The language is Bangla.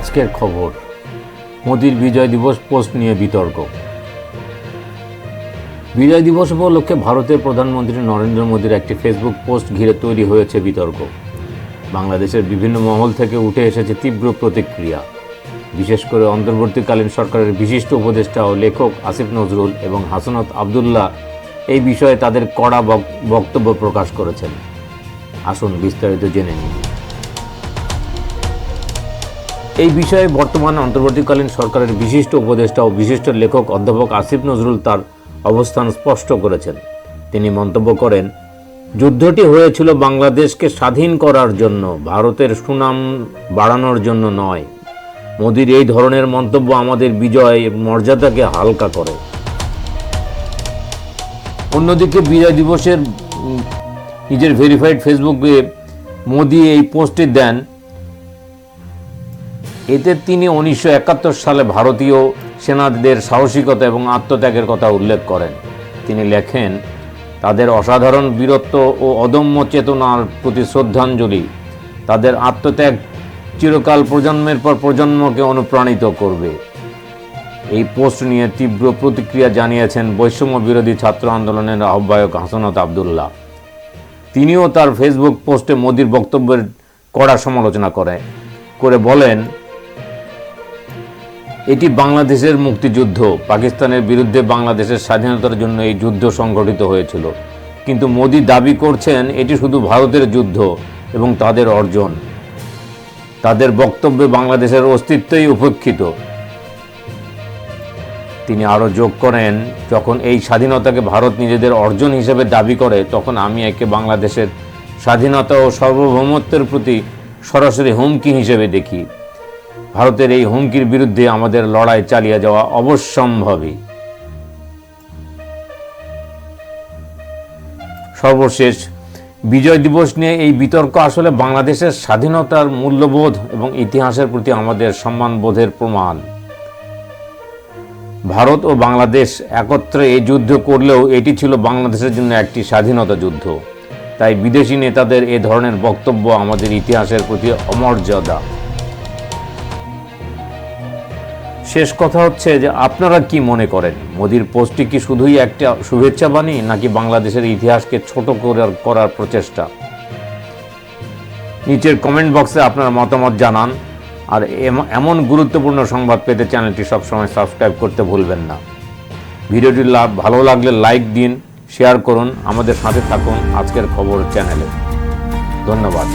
আজকের খবর। মোদির বিজয় দিবস পোস্ট নিয়ে বিতর্ক। বিজয় দিবস উপলক্ষে ভারতের প্রধানমন্ত্রী নরেন্দ্র মোদীর একটি ফেসবুক পোস্ট ঘিরে তৈরি হয়েছে বিতর্ক। বাংলাদেশের বিভিন্ন মহল থেকে উঠে এসেছে তীব্র প্রতিক্রিয়া। বিশেষ করে অন্তর্বর্তীকালীন সরকারের বিশিষ্ট উপদেষ্টা ও লেখক আসিফ নজরুল এবং হাসনাত আবদুল্লাহ এই বিষয়ে তাদের কড়া বক্তব্য প্রকাশ করেছেন। আসুন বিস্তারিত জেনে নিন এই বিষয়ে বর্তমান অন্তর্বর্তীকালীন সরকারের বিশিষ্ট উপদেষ্টা ও বিশিষ্ট লেখক অধ্যাপক আসিফ নজরুল তার অবস্থান স্পষ্ট করেছেন। তিনি মন্তব্য করেন, যুদ্ধটি হয়েছিল বাংলাদেশকে স্বাধীন করার জন্য, ভারতের সুনাম বাড়ানোর জন্য নয়। মোদির এই ধরনের মন্তব্য আমাদের বিজয় মর্যাদাকে হালকা করে। অন্যদিকে বিজয় দিবসের নিজের ভেরিফাইড ফেসবুকে মোদি এই পোস্টটি দেন এতে তিনি উনিশশো একাত্তর সালে ভারতীয় সেনাদের সাহসিকতা এবং আত্মত্যাগের কথা উল্লেখ করেন। তিনি লেখেন, তাদের অসাধারণ বীরত্ব ও অদম্য চেতনার প্রতি শ্রদ্ধাঞ্জলি তাদের আত্মত্যাগ চিরকাল প্রজন্মের পর প্রজন্মকে অনুপ্রাণিত করবে। এই পোস্ট নিয়ে তীব্র প্রতিক্রিয়া জানিয়েছেন বৈষম্য বিরোধী ছাত্র আন্দোলনের আহ্বায়ক হাসনাত আবদুল্লাহ। তিনিও তার ফেসবুক পোস্টে মোদির বক্তব্যের কড়া সমালোচনা করে করে বলেন এটি বাংলাদেশের মুক্তিযুদ্ধ। পাকিস্তানের বিরুদ্ধে বাংলাদেশের স্বাধীনতার জন্য এই যুদ্ধ সংগঠিত হয়েছিল। কিন্তু মোদি দাবি করছেন, এটি শুধু ভারতের যুদ্ধ এবং তাদের অর্জন। তাদের বক্তব্যে বাংলাদেশের অস্তিত্বই উপেক্ষিত। তিনি আরও যোগ করেন, যখন এই স্বাধীনতাকে ভারত নিজেদের অর্জন হিসেবে দাবি করে, তখন আমি একে বাংলাদেশের স্বাধীনতা ও সার্বভৌমত্বের প্রতি সরাসরি হুমকি হিসেবে দেখি। ভারতের এই হুমকির বিরুদ্ধে আমাদের লড়াই চালিয়ে যাওয়া অবশ্যম্ভাবী সর্বশেষ, বিজয় দিবস নিয়ে এই বিতর্ক আসলে বাংলাদেশের স্বাধীনতার মূল্যবোধ এবং ইতিহাসের প্রতি আমাদের সম্মানবোধের প্রমাণ। ভারত ও বাংলাদেশ একত্রে এই যুদ্ধ করলেও এটি ছিল বাংলাদেশের জন্য একটি স্বাধীনতা যুদ্ধ। তাই বিদেশি নেতাদের এ ধরনের বক্তব্য আমাদের ইতিহাসের প্রতি অমর্যাদা। শেষ কথা হচ্ছে যে আপনারা কি মনে করেন? মোদির পোস্টটি কি শুধুই একটা শুভেচ্ছা বাণী, নাকি বাংলাদেশের ইতিহাসকে ছোট করার করার প্রচেষ্টা? নিচের কমেন্ট বক্সে আপনার মতামত জানান, আর এম- এমন গুরুত্বপূর্ণ সংবাদ পেতে চ্যানেলটি সবসময় সাবস্ক্রাইব করতে ভুলবেন না। ভিডিওটি লাভ ভালো লাগলে লাইক দিন, শেয়ার করুন, আমাদের সাথে থাকুন আজকের খবর চ্যানেলে। ধন্যবাদ।